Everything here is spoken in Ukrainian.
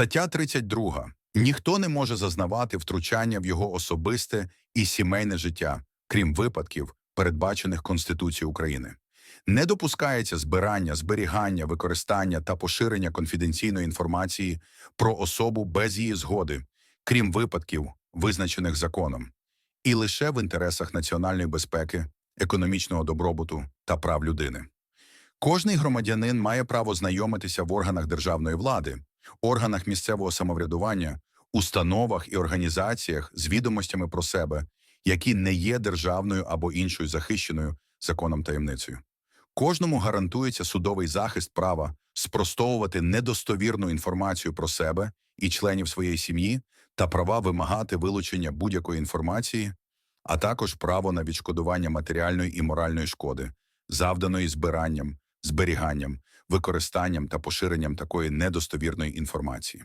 Стаття 32. Ніхто не може зазнавати втручання в його особисте і сімейне життя, крім випадків, передбачених Конституцією України. Не допускається збирання, зберігання, використання та поширення конфіденційної інформації про особу без її згоди, крім випадків, визначених законом, і лише в інтересах національної безпеки, економічного добробуту та прав людини. Кожний громадянин має право знайомитися в органах державної влади, органах місцевого самоврядування, установах і організаціях з відомостями про себе, які не є державною або іншою захищеною законом таємницею. Кожному гарантується судовий захист права спростовувати недостовірну інформацію про себе і членів своєї сім'ї та права вимагати вилучення будь-якої інформації, а також право на відшкодування матеріальної і моральної шкоди, завданої збиранням, зберіганням, використанням та поширенням такої недостовірної інформації.